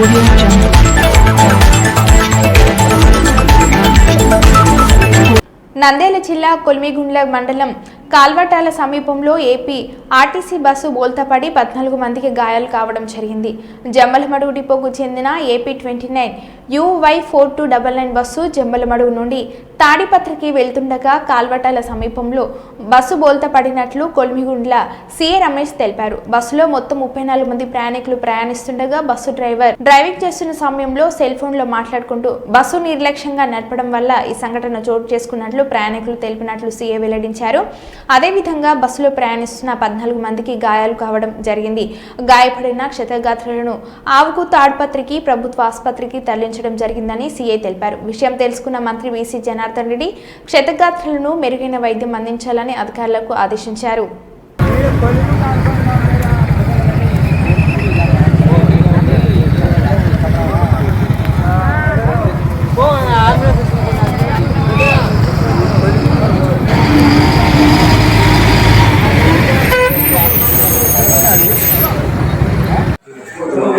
audio jungle. జిల్లా కొలిమిగుండ్ల మండలం కాల్వటాల సమీపంలో ఏపీ ఆర్టీసీ బస్సు బోల్తాపడి పద్నాలుగు మందికి గాయాలు కావడం జరిగింది. జమ్మలమడుగు డిపోకు చెందిన AP twenty nine UY four two double nine bus Jammalamadugu నుండి తాడిపత్రికి వెళ్తుండగా కాల్వటాల సమీపంలో బస్సు బోల్తపడినట్లు కొలిమిగుండ్ల సిఏ రమేష్ తెలిపారు. బస్సులో మొత్తం ముప్పై నాలుగు మంది ప్రయాణికులు ప్రయాణిస్తుండగా బస్సు డ్రైవర్ డ్రైవింగ్ చేస్తున్న సమయంలో సెల్ ఫోన్లో మాట్లాడుకుంటూ బస్సు నిర్లక్ష్యంగా నడపడం వల్ల ఈ సంఘటన చోటు చేసుకున్నట్లు ప్రయాణికులు తెలిపినట్లు సీఏ వెల్లడించారు. అదేవిధంగా బస్సులో ప్రయాణిస్తున్న పద్నాలుగు మందికి గాయాలు కావడం జరిగింది. గాయపడిన క్షతగాత్రులను ఆవుకు తాడ్పత్రికి ప్రభుత్వ ఆసుపత్రికి తరలించడం జరిగిందని సీఐ తెలిపారు. విషయం తెలుసుకున్న మంత్రి వీసీ జనార్దన్ రెడ్డి క్షతగాత్రులను మెరుగైన వైద్యం అందించాలని అధికారులకు ఆదేశించారు.